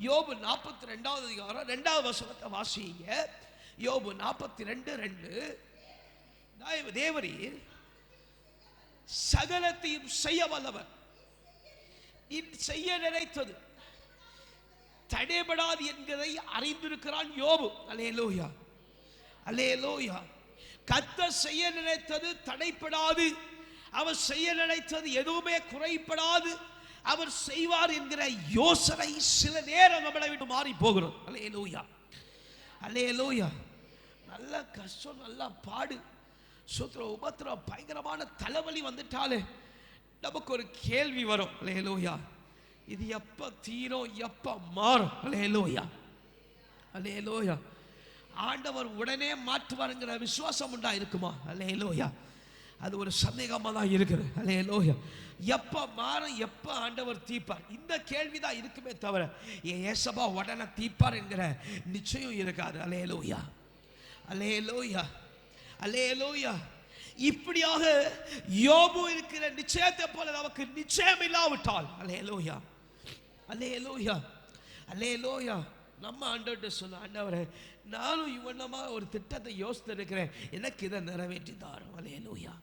யோபு நாற்பத்தி ரெண்டாவது அதிகாரம் ரெண்டாவது வசனத்தை வாசிங்க. யோபு நாற்பத்தி ரெண்டு. ரெண்டு தேவரீர் சகலத்தையும் செய்ய வல்லவர். செய்ய நினைத்தது. தடைபடாது என்கிறதை அறிந்திருக்கிறான் யோபு. அலேலோயா அலேலோயா கத்த செய்ய நினைத்தது தடைப்படாது அவர் செய்ய நினைத்தது எதுவுமே குறைப்படாது அவர் செய்வார் என்கிற யோசனை சில நேரம் நம்மளை விட்டு மாறி போகிறோம் அலேலோயா அலேலோயா நல்ல கஷ்டம் நல்லா பாடு. சுத்திர உபத்திரம் பயங்கரமான தலைவலி வந்துட்டாலே நமக்கு ஒரு கேள்வி வரும். அலேலோயா இது எப்போ தீரும் எப்போ மாறும்? அலேலோயா அலேலோயா ஆண்டவர் உடனே மாற்றுவாருங்கிற விசுவாசம் உண்டா இருக்குமா? அலேலோயா அது ஒரு சந்தேகமாக தான் இருக்குது. அலேலோயா எப்போ மாறும் எப்போ ஆண்டவர் தீப்பார் இந்த கேள்வி தான் இருக்குமே தவிர என் ஏசபா உடனே தீப்பார் என்கிற நிச்சயம் இருக்காது. அலே லோயா அலே லோயா அலே லோயா இப்படியாக யோபு இருக்கிற நிச்சயத்தை போல நமக்கு நிச்சயம் இல்லாவிட்டால் அலேலோயா அலே லோயா நம்ம ஆண்டவர்கிட்ட சொல்ல ஆண்டவரே நானும் இவனமா ஒரு திட்டத்தை யோசித்து இருக்கிறேன் எனக்கு இதை நிறைவேற்றி தாரும். அலேலோயா